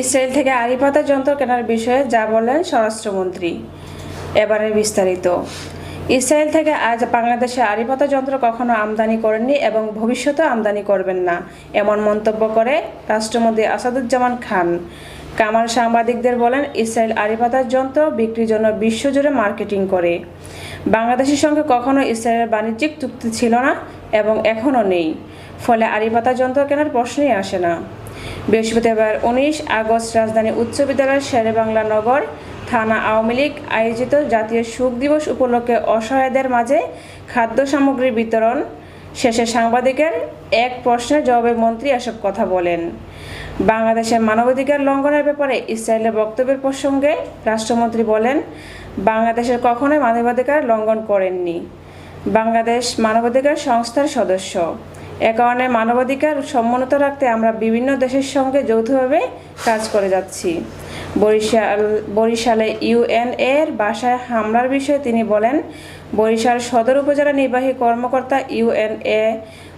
Israel থেকে আড়ি পাতা যন্ত্র কেনার বিষয়ে যা বললেন স্বরাষ্ট্রমন্ত্রী। এবারে বিস্তারিত। ইসরায়েল থেকে আজ বাংলাদেশে আড়ি পাতা যন্ত্র কখনো আমদানি করেননি এবং ভবিষ্যতে আমদানি করবেন না, এমন মন্তব্য করে রাষ্ট্রমন্ত্রী আসাদুজ্জামান খান। কামাল সাংবাদিকদের বলেন, ইসরায়েল আড়ি পাতার যন্ত্র বিক্রির জন্য বিশ্বজুড়ে মার্কেটিং করে। বাংলাদেশের সঙ্গে কখনো ইসরায়েলের বাণিজ্যিক চুক্তি ছিল না এবং এখনও নেই। ফলে আড়ি পাতা যন্ত্র কেনার প্রশ্নই আসে না। বৃহস্পতিবার উনিশ আগস্ট রাজধানী উচ্চ বিদ্যালয়ের শেরে বাংলা নগর থানা আওয়ামী লীগ আয়োজিত জাতীয় শোক দিবস উপলক্ষে অসহায়দের মাঝে খাদ্য সামগ্রী বিতরণ। শেষে সাংবাদিকের এক প্রশ্নের জবাবে মন্ত্রী এসব কথা বলেন। বাংলাদেশের মানবাধিকার লঙ্ঘনের ব্যাপারে ইসরায়েলের বক্তব্যের প্রসঙ্গে রাষ্ট্রমন্ত্রী বলেন, বাংলাদেশের কখনোই মানবাধিকার লঙ্ঘন করেননি। বাংলাদেশ মানবাধিকার সংস্থার সদস্য। এ কারণে মানবাধিকার সমুন্নত রাখতে আমরা বিভিন্ন দেশের সঙ্গে যৌথভাবে কাজ করে যাচ্ছি। বরিশাল, বরিশালে ইউএনএ এর বাসায় হামলার বিষয়ে তিনি বলেন, বরিশাল সদর উপজেলা নির্বাহী কর্মকর্তা ইউএনএ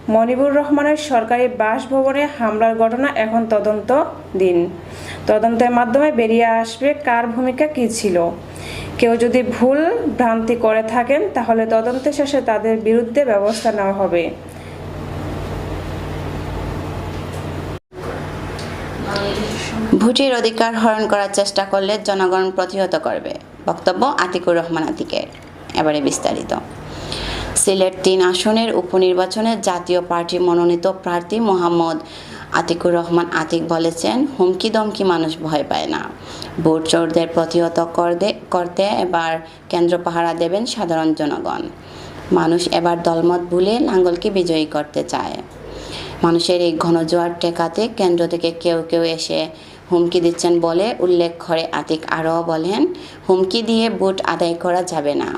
মনিবুর রহমানের সরকারি বাসভবনে হামলার ঘটনা এখন তদন্ত দিন। তদন্তের মাধ্যমে বেরিয়ে আসবে কার ভূমিকা কী ছিল। কেউ যদি ভুল ভ্রান্তি করে থাকেন, তাহলে তদন্তের শেষে তাদের বিরুদ্ধে ব্যবস্থা নেওয়া হবে। ভোটের অধিকার হরণ করার চেষ্টা করলে জনগণ প্রতিহত করবে। বক্তব্য আতিকুর রহমান আতিকের। এবারে বিস্তারিত। সিলেট তিন আসনের উপনির্বাচনে জাতীয় পার্টি মনোনীত প্রার্থী মোহাম্মদ আতিকুর রহমান আতিক বলেছেন, হুমকি দমকি মানুষ ভয় পায় না। ভোট চোরদের প্রতিহত করতে করতে এবার কেন্দ্র পাহারা দেবেন সাধারণ জনগণ। মানুষ এবার দলমত ভুলে লাঙ্গলকে বিজয়ী করতে চায়। মানুষের এই ঘনজোয়ার টেকাতে কেন্দ্র থেকে কেউ কেউ এসে হুমকি দিচ্ছেন বলে উল্লেখ করে আতিক আরও বলেন, হুমকি দিয়ে ভোট আদায় করা যাবে না।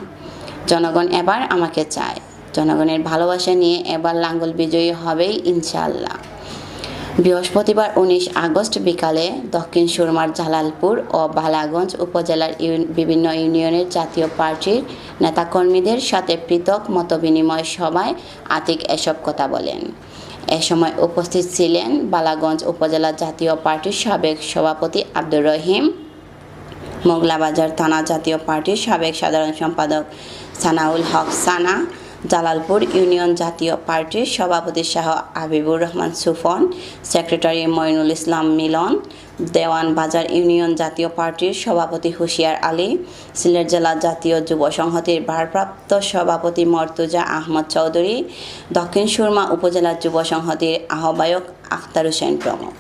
জনগণ এবার আমাকে চায়। জনগণের ভালোবাসা নিয়ে এবার লাঙ্গল বিজয়ী হবেই ইনশাআল্লাহ। বৃহস্পতিবার উনিশ আগস্ট বিকালে দক্ষিণ সুরমার জালালপুর ও বালাগঞ্জ উপজেলার বিভিন্ন ইউনিয়নের জাতীয় পার্টির নেতাকর্মীদের সাথে পৃথক মতবিনিময় সভায় আতিক এসব কথা বলেন। এ সময় উপস্থিত ছিলেন বালাগঞ্জ উপজেলা জাতীয় পার্টির সাবেক সভাপতি আব্দুর রহিম, মোগলাবাজার থানা জাতীয় পার্টির সাবেক সাধারণ সম্পাদক সানাউল হক সানা জালালপুর ইউনিয়ন জাতীয় পার্টির সভাপতি শাহ হাবিবুর রহমান সুফন, সেক্রেটারি মইনুল ইসলাম মিলন, দেওয়ান বাজার ইউনিয়ন জাতীয় পার্টির সভাপতি হুশিয়ার আলী, সিলেট জেলা জাতীয় যুব সংহতির ভারপ্রাপ্ত সভাপতি মর্তুজা আহমদ চৌধুরী, দক্ষিণ সুরমা উপজেলা যুব সংহতির আহ্বায়ক আখতার হোসেন প্রমুখ।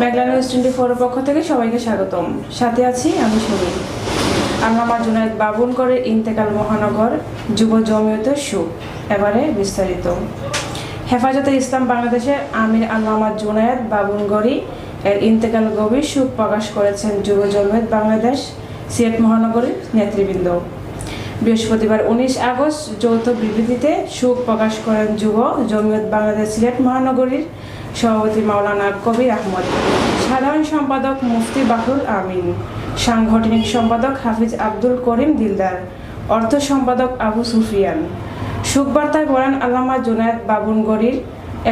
মেঘলা নিউজ টোয়েন্টি ফোরের পক্ষ থেকে সবাইকে স্বাগতম। সাথে আছি আমি সুনীল। আল্লামা জুনায়দ বাবুনগরের ইন্তেকাল মহানগর যুব জমিয়তের সুখ। এবারে বিস্তারিত। হেফাজতে ইসলাম বাংলাদেশের আমির আল্লামা জুনায়েদ বাবুনগরী এর ইন্তেকাল গভীর সুখ প্রকাশ করেছেন যুব জমিয়ত বাংলাদেশ, সিলেট মহানগরীর নেতৃবৃন্দ। বৃহস্পতিবার উনিশ আগস্ট যৌথ বিবৃতিতে সুখ প্রকাশ করেন যুব জমিয়ত বাংলাদেশ, সিলেট মহানগরীর সভাপতি মাওলানা কবির আহমদ। সাধারণ সম্পাদক মুফতি বাহুল আমিন। সাংগঠনিক সম্পাদক হাফিজ আব্দুল করিম দিলদার, অর্থ সম্পাদক আবু সুফিয়ান। সুখবার্তায় বলেন, আল্লামা জুনায়দ বাবুনগরীর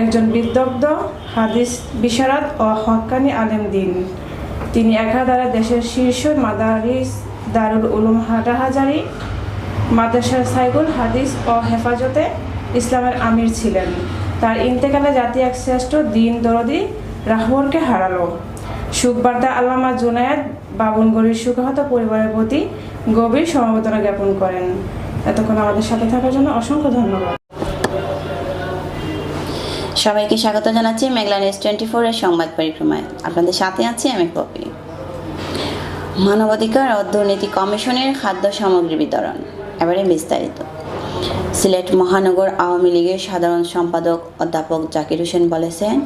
একজন বিদগ্ধ হাদিস বিশারদ ও হক্কানি আলেম দিন। তিনি একাধারে দেশের শীর্ষ মাদারিস দারুল উলুম হাটাহাজারি, মাদ্রাসার সাইগুল হাদিস ও হেফাজতে ইসলামের আমির ছিলেন। তার ইন্তেকালে জাতি এক শ্রেষ্ঠ দিন দরদি রাহবরকে হারালো। সুখবার্তা আল্লামা জুনায়েদ বাবুনগরীর সুখাহত পরিবারের প্রতি গভীর সমবেদনা জ্ঞাপন করেন। এতক্ষণ আমাদের সাথে থাকার জন্য অসংখ্য ধন্যবাদ। সবাইকে স্বাগত জানাচ্ছি মেঘলা নিউজ টোয়েন্টি ফোরের সংবাদ পরিক্রমায়। আপনাদের সাথে আছি আমি পপি। মানবাধিকার ও দুর্নীতি কমিশনের খাদ্য সামগ্রী বিতরণ। এবারে বিস্তারিত। সিলেট মহানগর আওয়ামী লীগের সাধারণ সম্পাদক অধ্যাপক জাকির হোসেন বলেছেন,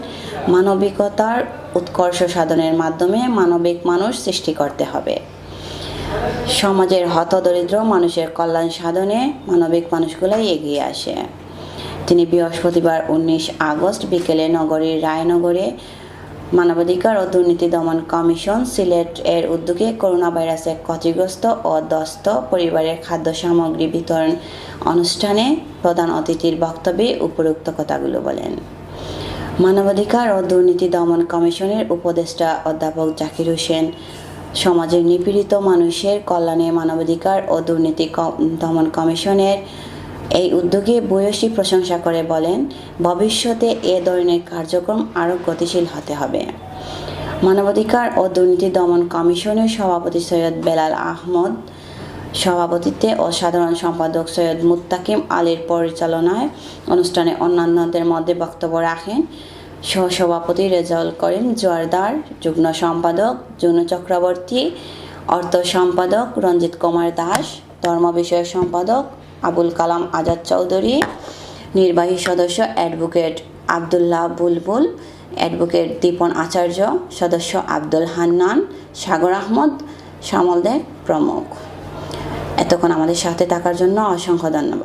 মানবিকতার উৎকর্ষ সাধনের মাধ্যমে মানবিক মানুষ সৃষ্টি করতে হবে। সমাজের হতদরিদ্র মানুষের কল্যাণ সাধনে মানবিক মানুষগুলাই এগিয়ে আসে। তিনি বৃহস্পতিবার উনিশ আগস্ট বিকেলে নগরীর রায়নগরে মানবাধিকার ও দুর্নীতি দমন কমিশন সিলেট এর উদ্যোগে করোনা ভাইরাসে ক্ষতিগ্রস্ত ও দস্ত পরিবারের খাদ্য সামগ্রী বিতরণ অনুষ্ঠানে প্রধান অতিথির বক্তব্যে উপরোক্ত কথাগুলো বলেন। মানবাধিকার ও দুর্নীতি দমন কমিশনের উপদেষ্টা অধ্যাপক জাকির হোসেন, সমাজের নিপীড়িত মানুষের কল্যাণে মানবাধিকার ও দুর্নীতি দমন কমিশনের এই উদ্যোগে বয়সী প্রশংসা করে বলেন, ভবিষ্যতে এ ধরনের কার্যক্রম আরও গতিশীল হতে হবে। মানবাধিকার ও দুর্নীতি দমন কমিশনের সভাপতি সৈয়দ বেলাল আহমদ, সভাপতিত্বে ও সাধারণ সম্পাদক সৈয়দ মুত্তাকিম আলীর পরিচালনায় অনুষ্ঠানে অন্যান্যদের মধ্যে বক্তব্য রাখেন। সহসভাপতি রেজাউল করিম জোয়ারদার, যুগ্ম সম্পাদক জুনু চক্রবর্তী, অর্থ সম্পাদক রঞ্জিত কুমার দাস, ধর্ম বিষয়ক সম্পাদক আবুল কালাম আজাদ চৌধুরী, নির্বাহী সদস্য অ্যাডভোকেট আবদুল্লাহ বুলবুল, অ্যাডভোকেট দীপন আচার্য, সদস্য আব্দুল হান্নান, সাগর আহমদ সামল দে প্রমুখ। এতক্ষণ আমাদের সাথে থাকার জন্য অসংখ্য ধন্যবাদ।